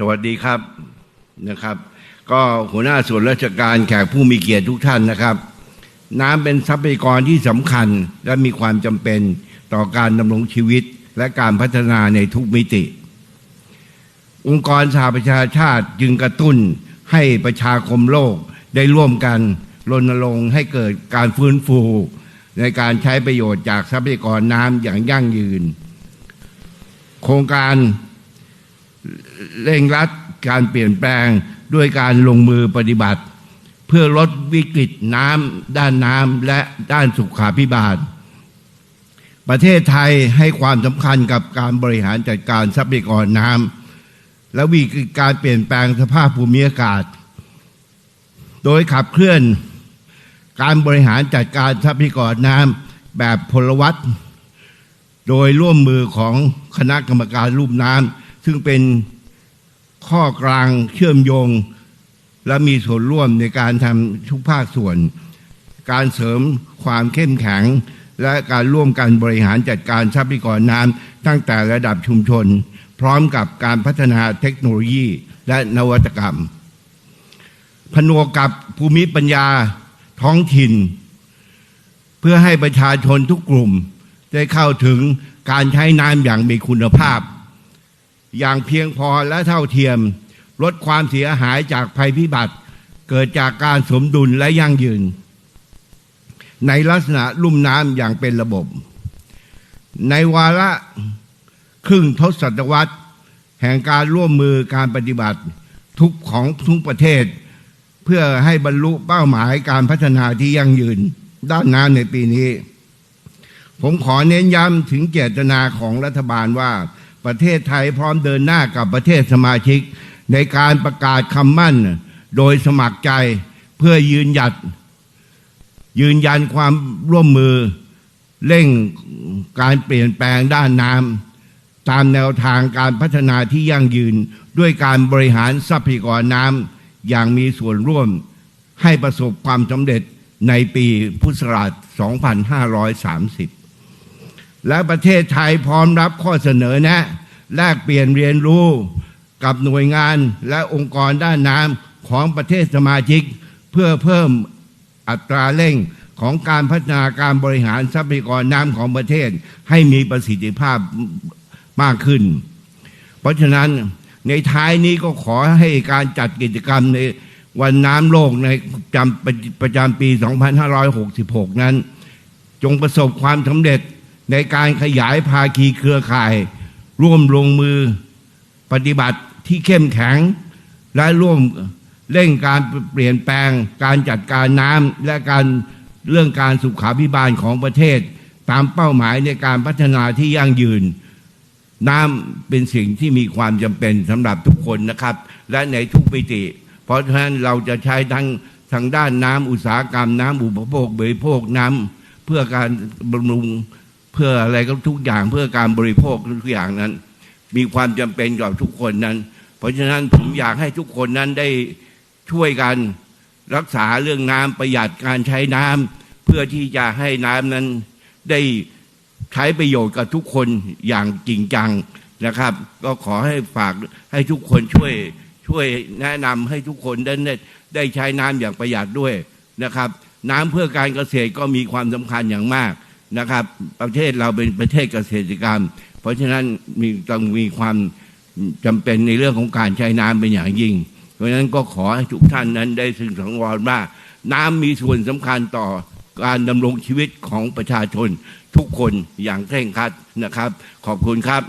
สวัสดีครับนะครับ ก็หัวหน้าส่วนราชการแขกผู้มีเกียรติทุกท่านนะครับ น้ำเป็นทรัพยากรที่สำคัญและมีความจำเป็นต่อการดำรงชีวิตและการพัฒนาในทุกมิติ องค์กรสหประชาชาติจึงกระตุ้นให้ประชาคมโลกได้ร่วมกันรณรงค์ให้เกิดการฟื้นฟู ในการใช้ประโยชน์จากทรัพยากรน้ำอย่างยั่งยืน โครงการ เร่งรัดการเปลี่ยนแปลงด้วยการลงมือปฏิบัติ เพื่อลดวิกฤตน้ำด้านน้ำและด้านสุขาพิบาล ประเทศไทยให้ความสำคัญกับการบริหารจัดการทรัพยากรน้ำและวิกฤตการเปลี่ยนแปลงสภาพภูมิอากาศ โดยขับเคลื่อนการบริหารจัดการทรัพยากรน้ำแบบพลวัตโดยร่วมมือของคณะกรรมการรูปน้ำซึ่งเป็น ข้อกลางเชื่อมโยง และมีส่วนร่วมในการทำทุกภาคส่วน การเสริมความเข้มแข็ง และการร่วมกันบริหารจัดการทรัพยากรน้ำตั้งแต่ระดับชุมชน พร้อมกับการพัฒนาเทคโนโลยีและนวัตกรรม ผนวกกับภูมิปัญญาท้องถิ่น เพื่อให้ประชาชนทุกกลุ่มได้เข้าถึงการใช้น้ำอย่างมีคุณภาพ อย่างเพียงพอและเท่าเทียม ลดความเสียหายจากภัยพิบัติ เกิดจากการสมดุลและยั่งยืน ในลักษณะลุ่มน้ำอย่างเป็นระบบ ในวาระครึ่งทศตวรรษ แห่งการร่วมมือการปฏิบัติทุกของทุกประเทศ เพื่อให้บรรลุเป้าหมายการพัฒนาที่ยั่งยืนด้านน้ำในปีนี้ ผมขอเน้นย้ำถึงเจตนาของรัฐบาลว่า ประเทศไทยพร้อมเดินหน้ากับประเทศสมาชิก ในการประกาศคำมั่น โดยสมัครใจเพื่อยืนหยัด ยืนยันความร่วมมือ เร่งการเปลี่ยนแปลงด้านน้ำตามแนวทางการพัฒนาที่ยั่งยืนด้วยการบริหารทรัพยากรน้ำอย่างมีส่วนร่วมให้ประสบความสำเร็จในปีพุทธศักราช 2530 และประเทศไทยพร้อมรับข้อเสนอแนะ แลกเปลี่ยนเรียนรู้กับหน่วยงานและองค์กรด้านน้ำของประเทศสมาชิก เพื่อเพิ่มอัตราเร่งของการพัฒนาการบริหารทรัพยากรน้ำของประเทศให้มีประสิทธิภาพมากขึ้น เพราะฉะนั้นในท้ายนี้ก็ขอให้การจัดกิจกรรมในวันน้ำโลกในจำประจำปี 2566 นั้น จงประสบความสำเร็จ ในการขยายภาคีเครือข่าย ร่วมลงมือปฏิบัติที่เข้มแข็ง และร่วมเร่งการเปลี่ยนแปลงการจัดการน้ำและการเรื่องการสุขาพิบาลของประเทศ ตามเป้าหมายในการพัฒนาที่ยั่งยืน น้ำเป็นสิ่งที่มีความจำเป็นสำหรับทุกคนนะครับ และในทุกมิติ เพราะฉะนั้นเราจะใช้ทั้งทางด้านน้ำอุตสาหกรรมน้ำอุปโภคบริโภคน้ำเพื่อการบำรุง พื่ออะไรก็ทุกอย่างเพื่อการบริโภคทุกอย่างนั้น มีความจำเป็นกับทุกคนนั้น เพราะฉะนั้นผมอยากให้ทุกคนนั้นได้ช่วยกันรักษาเรื่องน้ำประหยัดการใช้น้ำเพื่อที่จะให้น้ำนั้นได้ใช้ประโยชน์กับทุกคนอย่างจริงจังนะครับ ก็ขอให้ฝากให้ทุกคนช่วยช่วยแนะนำให้ทุกคนได้ได้ได้ใช้น้ำอย่างประหยัดด้วยนะครับ น้ำเพื่อการเกษตรก็มีความสำคัญอย่างมาก นะครับ ประเทศเราเป็นประเทศเกษตรกรรม เพราะฉะนั้นมีต้องมีความจำเป็นในเรื่องของการใช้น้ำเป็นอย่างยิ่ง เพราะฉะนั้นก็ขอให้ทุกท่านนั้นได้สึงสังวรว่า น้ำมีส่วนสำคัญต่อการดำรงชีวิตของประชาชนทุกคนอย่างเคร่งครัดนะครับ ขอบคุณครับ